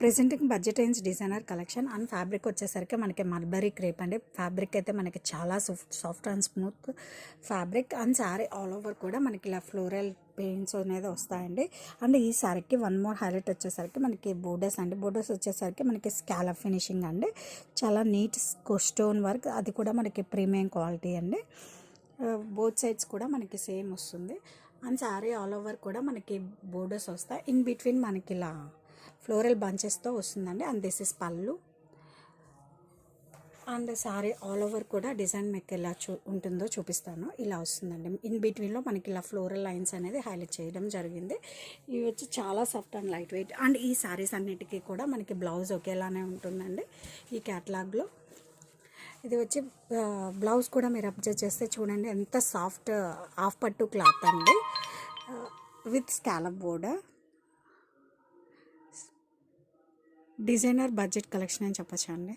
Presenting budget range designer collection and fabric వచ్చేసరికి మనకి mulberry crepe అండి. ఫ్యాబ్రిక్ అయితే మనకి చాలా soft soft and smooth fabric. And sari all over కూడా మనకి ఇలా ఫ్లోరల్ పెయింట్స్ అనేది వస్తాయండి. అండ్ ఈ శారీకి వన్ మోర్ హైలైట్ వచ్చేసరికి మనకి బోర్డర్స్ అండి. బోర్డర్స్ వచ్చేసరికి మనకి స్కాలప్ ఫినిషింగ్ అండి. చాలా నీట్ స్టోన్ వర్క్ అది కూడా మనకి ప్రీమియం క్వాలిటీ అండి. బోత్ సైడ్స్ కూడా మనకి సేమ్ వస్తుంది. అండ్ శారీ ఆల్ ఓవర్ కూడా మనకి బోర్డర్స్ వస్తాయి. ఇన్ బిట్వీన్ మనకి ఇలా ఫ్లోరల్ బంచెస్తో వస్తుందండి. అండ్ దిస్ ఇస్ పళ్ళు. అండ్ శారీ ఆల్ ఓవర్ కూడా డిజైన్ మీకు ఎలా చూ ఉంటుందో చూపిస్తాను. ఇలా వస్తుందండి. ఇన్ బిట్వీన్లో మనకి ఇలా ఫ్లోరల్ లైన్స్ అనేది హైలైట్ చేయడం జరిగింది. ఇవి వచ్చి చాలా soft and light weight. And ఈ సారీస్ అన్నిటికీ కూడా మనకి బ్లౌజ్ ఒకేలానే ఉంటుందండి ఈ క్యాటలాగ్లో. ఇది వచ్చి బ్లౌజ్ కూడా మీరు అబ్జర్వ్ చేస్తే చూడండి ఎంత సాఫ్ట్ హాఫ్ పట్టు క్లాత్ అండి. With scallop border designer budget collection అని చెప్పచ్చా అండి?